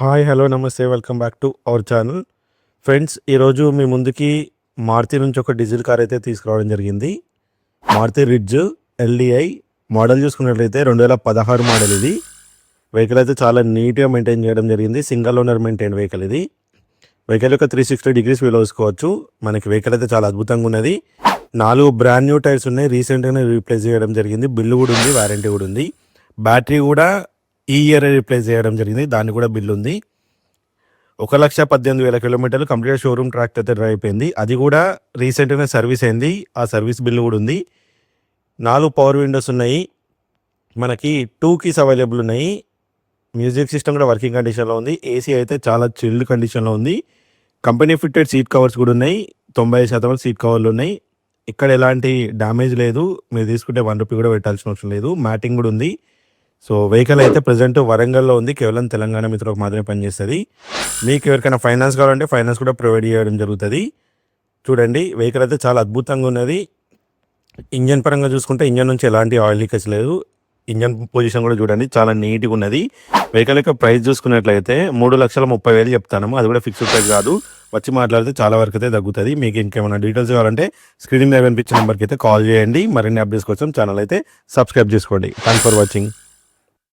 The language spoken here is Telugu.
హాయ్ హలో నమస్తే welcome back to our channel. Friends ఈరోజు మీ ముందుకి మారుతి నుంచి ఒక డీజిల్ కార్ అయితే తీసుకురావడం జరిగింది. మారుతి రిడ్జ్ ఎల్డిఐ మోడల్ చూసుకున్నట్లయితే రెండు వేల పదహారు మోడల్ ఇది. వెహికల్ అయితే చాలా నీట్గా మెయింటైన్ చేయడం జరిగింది. సింగిల్ ఓనర్ మెయింటైన్ వెహికల్ ఇది. వెహికల్ యొక్క త్రీ సిక్స్టీ డిగ్రీస్ వీలో వేసుకోవచ్చు మనకి వెహికల్ అయితే చాలా అద్భుతంగా ఉన్నది. నాలుగు బ్రాండ్ న్యూ టైర్స్ ఉన్నాయి. రీసెంట్గానే రీప్లేస్ చేయడం జరిగింది. బిల్లు కూడా ఉంది వారంటీ కూడా ఉంది. బ్యాటరీ కూడా ఈ ఇయర్ రీప్లేస్ చేయడం జరిగింది. దాన్ని కూడా బిల్ ఉంది. ఒక లక్ష పద్దెనిమిది వేల కిలోమీటర్లు కంప్లీట్ షోరూమ్ ట్రాక్ అయితే డ్రైవ్ అయిపోయింది. అది కూడా రీసెంట్గానే సర్వీస్ అయింది. ఆ సర్వీస్ బిల్ కూడా ఉంది. నాలుగు పవర్ విండోస్ ఉన్నాయి. మనకి టూ కీస్ అవైలబుల్ ఉన్నాయి. మ్యూజిక్ సిస్టమ్ కూడా వర్కింగ్ కండిషన్లో ఉంది. ఏసీ అయితే చాలా చిల్డ్ కండిషన్లో ఉంది. కంపెనీ ఫిట్టెడ్ సీట్ కవర్స్ కూడా ఉన్నాయి. తొంభై శాతం సీట్ కవర్లు ఉన్నాయి. ఇక్కడ ఎలాంటి డ్యామేజ్ లేదు. మీరు తీసుకుంటే వన్ రూపీ కూడా పెట్టాల్సిన అవసరం లేదు. మ్యాటింగ్ కూడా ఉంది. సో వెహికల్ అయితే ప్రజెంట్ వరంగల్లో ఉంది. కేవలం తెలంగాణ మిత్రులకు మాత్రమే పనిచేస్తుంది. మీకు ఎవరికైనా ఫైనాన్స్ కావాలంటే ఫైనాన్స్ కూడా ప్రొవైడ్ చేయడం జరుగుతుంది. చూడండి వెహికల్ అయితే చాలా అద్భుతంగా ఉన్నది. ఇంజన్ పరంగా చూసుకుంటే ఇంజన్ నుంచి ఎలాంటి ఆయిల్ లీకేజ్ లేదు. ఇంజన్ పొజిషన్ కూడా చూడండి చాలా నీట్గా ఉన్నది. వెహికల్ యొక్క ప్రైస్ చూసుకున్నట్లయితే మూడు లక్షల ముప్పై వేలు చెప్తాను. అది కూడా ఫిక్స్డ్ ప్రైస్ కాదు. వచ్చి మాట్లాడితే చాలా వరకు అయితే తగ్గుతుంది. మీకు ఇంకేమైనా డీటెయిల్స్ కావాలంటే స్క్రీన్ మీద కనిపించిన నెంబర్కి అయితే కాల్ చేయండి. మరిన్ని అప్డేట్స్ కోసం ఛానల్ అయితే సబ్స్క్రైబ్ చేసుకోండి. Thanks for watching